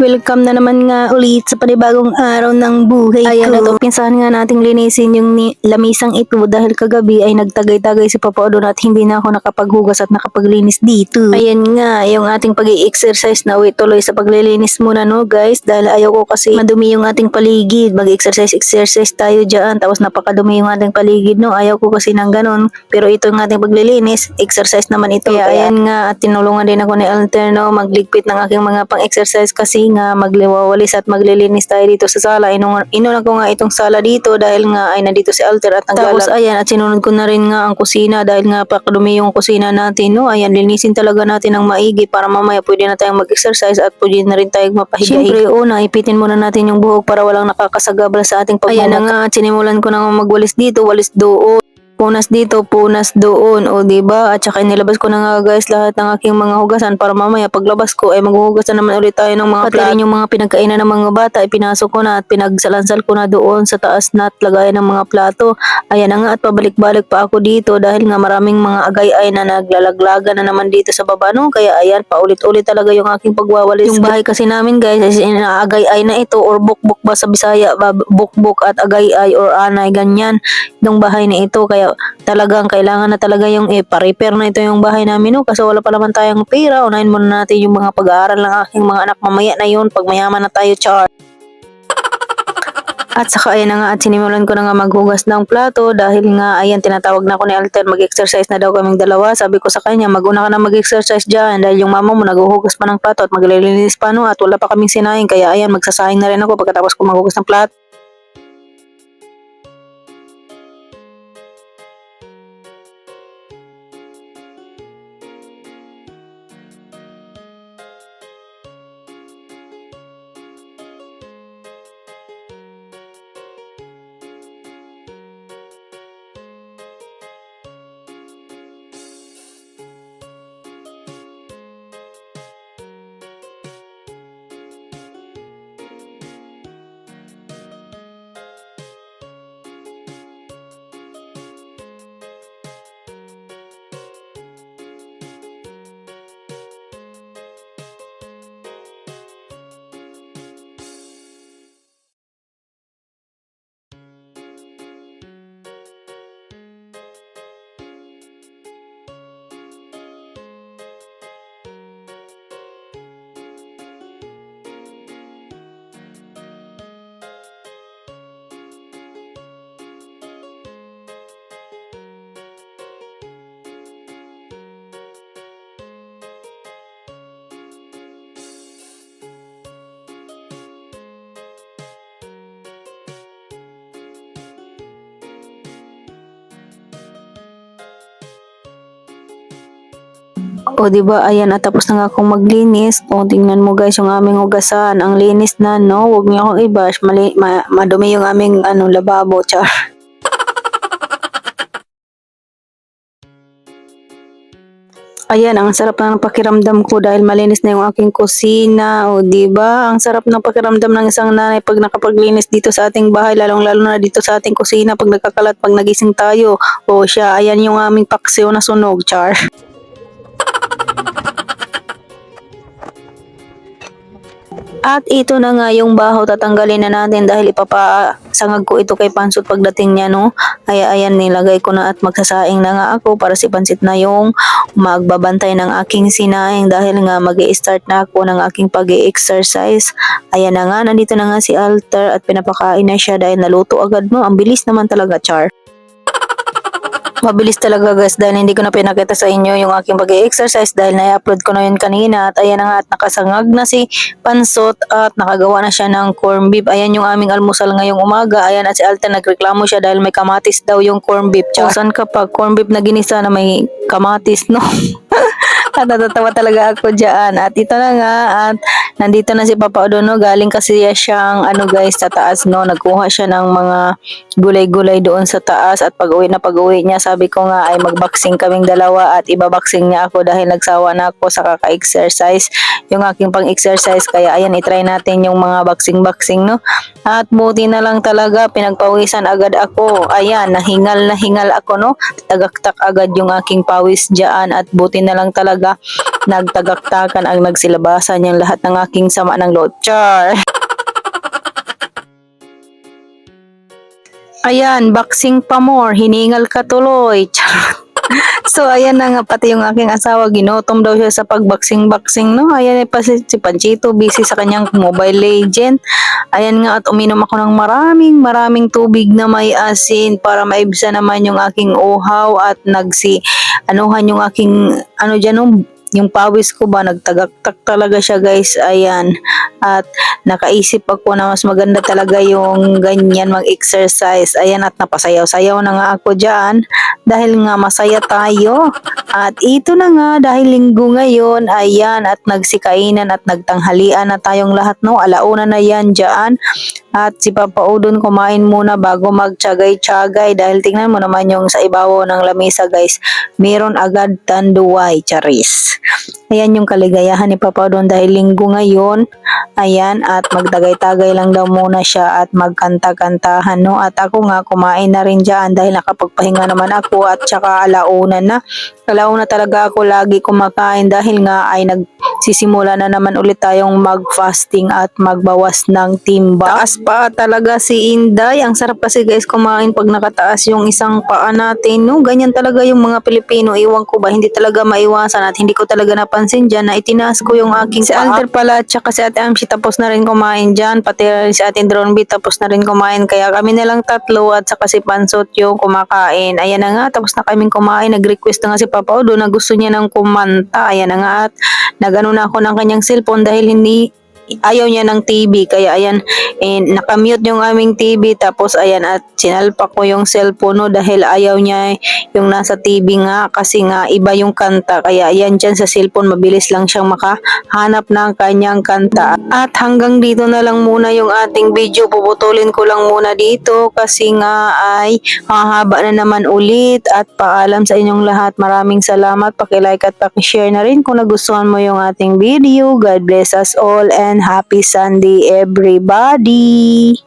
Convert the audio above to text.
Welcome na naman nga ulit sa panibagong araw ng buhay Ayan ko. na to. Pinsahan nga nating linisin yung ni- lamisang ito dahil kagabi ay nagtagay-tagay si Papa Odon at hindi na ako nakapaghugas at nakapaglinis dito. Ayan nga, yung ating pag exercise na uwi tuloy sa paglilinis muna no guys dahil ayaw ko kasi madumi yung ating paligid. Mag-exercise, exercise tayo dyan tapos napakadumi yung ating paligid no. Ayaw ko kasi ng ganun. Pero ito yung ating paglilinis, exercise naman ito. Kaya ayan nga at tinulungan din ako ni Alter no magligpit ng aking mga pang-exercise kasi nga magliwawalis at maglilinis tayo dito sa sala. Inuna, inuna ko nga itong sala dito dahil nga ay nandito si Alter at naglalaro. Tapos ayan at sinunod ko na rin nga ang kusina dahil nga pakadumi yung kusina natin no. Ayan linisin talaga natin ng maigi para mamaya pwede na tayong mag-exercise at pwede na rin tayong mapahiga. Siyempre una ipitin muna natin yung buhok para walang nakakasagabal sa ating pagmumuk. Ayan na nga sinimulan ko na nga magwalis dito, walis doon punas dito, punas doon, o di ba? At saka nilabas ko na nga guys lahat ng aking mga hugasan para mamaya paglabas ko ay maghuhugas na naman ulit tayo ng mga rin yung mga pinagkainan ng mga bata, ipinasok ko na at pinagsalansal ko na doon sa taas na at lagayan ng mga plato. Ayan na nga at pabalik-balik pa ako dito dahil nga maraming mga agay-ay na naglalaglaga na naman dito sa baba no. Kaya ayan, paulit-ulit talaga yung aking pagwawalis. Yung bahay kasi namin guys, is inaagay-ay na ito or bukbuk ba sa Bisaya, bukbuk at agay-ay or anay, ganyan. Yung bahay na ito, kaya talagang kailangan na talaga yung eh, pa-repair na ito yung bahay namin no? Kasi wala pa naman tayong pera. Unahin muna natin yung mga pag-aaral ng aking mga anak. Mamaya na yun pag mayaman na tayo char. At saka ayan na nga at sinimulan ko na nga maghugas ng plato dahil nga ayan tinatawag na ako ni Alter mag-exercise na daw kaming dalawa. Sabi ko sa kanya maguna ka na mag-exercise dyan dahil yung mama mo naghuhugas pa ng plato at maglilinis pa no? At wala pa kaming sinaing kaya ayan magsasahing na rin ako pagkatapos ko maghugas ng plato. O ba ayan at tapos na nga akong maglinis. O tingnan mo guys yung aming hugasan. Ang linis na no. Huwag niyo akong i-bash. Ma- madumi yung aming ano lababo. Char. Ayan, ang sarap na ng pakiramdam ko dahil malinis na yung aking kusina. O, ba? Ang sarap ng pakiramdam ng isang nanay pag nakapaglinis dito sa ating bahay, lalong-lalo na dito sa ating kusina pag nagkakalat, pag nagising tayo. O, siya, ayan yung aming paksiw na sunog, char. At ito na nga yung baho tatanggalin na natin dahil ipapasangag ko ito kay Pansot pagdating niya no. Ay ayan nilagay ko na at magsasaing na nga ako para si Pansit na yung magbabantay ng aking sinaing dahil nga mag start na ako ng aking pag exercise Ayan na nga, nandito na nga si Alter at pinapakain na siya dahil naluto agad no. Ang bilis naman talaga, Char. Mabilis talaga guys dahil hindi ko na pinakita sa inyo yung aking pag exercise dahil na-upload ko na yun kanina at ayan na nga at nakasangag na si Pansot at nakagawa na siya ng corn beef. Ayan yung aming almusal ngayong umaga. Ayan at si Alta nagreklamo siya dahil may kamatis daw yung corn beef. Tsaka saan kapag corn beef na ginisa na may kamatis no? at natatawa talaga ako dyan. At ito na nga at nandito na si Papa Odono. Galing kasi siyang ano guys sa taas no. Nagkuha siya ng mga gulay-gulay doon sa taas. At pag-uwi na pag-uwi niya sabi ko nga ay magboxing kaming dalawa. At ibaboxing niya ako dahil nagsawa na ako sa kaka-exercise. Yung aking pang-exercise kaya ayan itry natin yung mga boxing-boxing no? At buti na lang talaga pinagpawisan agad ako. Ayan nahingal na hingal ako no? Tagaktak agad yung aking pawis dyan. At buti na lang talaga talaga nagtagaktakan ang nagsilabasan yung lahat ng aking sama ng loob. Char! Ayan, boxing pa more, hiningal ka tuloy. Charot. So, ayan na nga, pati yung aking asawa, ginutom daw siya sa pagbaksing-baksing, no? Ayan, eh, pa si, si Panchito, busy sa kanyang Mobile Legend. Ayan nga, at uminom ako ng maraming, maraming tubig na may asin para maibsa naman yung aking uhaw at nagsi, anuhan yung aking, ano dyan, no? yung pawis ko ba, nagtagaktak talaga siya guys, ayan. At nakaisip ako na mas maganda talaga yung ganyan mag-exercise. Ayan at napasayaw-sayaw na nga ako dyan dahil nga masaya tayo. At ito na nga dahil linggo ngayon, ayan at nagsikainan at nagtanghalian na tayong lahat no. Alauna na yan dyan. At si Papa Udon kumain muna bago magtsagay-tsagay dahil tingnan mo naman yung sa ibabaw ng lamesa guys. Meron agad tanduay, charis. Ayan yung kaligayahan ni Papa Udon dahil linggo ngayon. Ayan, at magtagay-tagay lang daw muna siya at magkanta-kantahan, no? At ako nga, kumain na rin dyan dahil nakapagpahinga naman ako at saka alauna na. Alauna talaga ako lagi kumakain dahil nga ay nagsisimula na naman ulit tayong mag-fasting at magbawas ng timba. Taas pa talaga si Inday. Ang sarap kasi guys kumain pag nakataas yung isang paa natin, no? Ganyan talaga yung mga Pilipino. Iwan ko ba, hindi talaga maiwasan at hindi ko talaga napansin dyan na itinaas ko yung aking si Alter pala at saka si Ate Amshi tapos na rin kumain dyan. Pati si Ate Drone B tapos na rin kumain. Kaya kami na lang tatlo at saka si Pansot yung kumakain. Ayan na nga, tapos na kaming kumain. Nag-request na nga si Papa Odo na gusto niya ng kumanta. Ayan na nga at nagano na ako ng kanyang cellphone dahil hindi ayaw niya ng TV kaya ayan eh, nakamute yung aming TV tapos ayan at sinalpak ko yung cellphone no dahil ayaw niya yung nasa TV nga kasi nga iba yung kanta kaya ayan dyan sa cellphone mabilis lang siyang makahanap ng kanyang kanta. At hanggang dito na lang muna yung ating video puputulin ko lang muna dito kasi nga ay mahaba na naman ulit at paalam sa inyong lahat. Maraming salamat pakilike at pakishare na rin kung nagustuhan mo yung ating video. God bless us all and happy Sunday everybody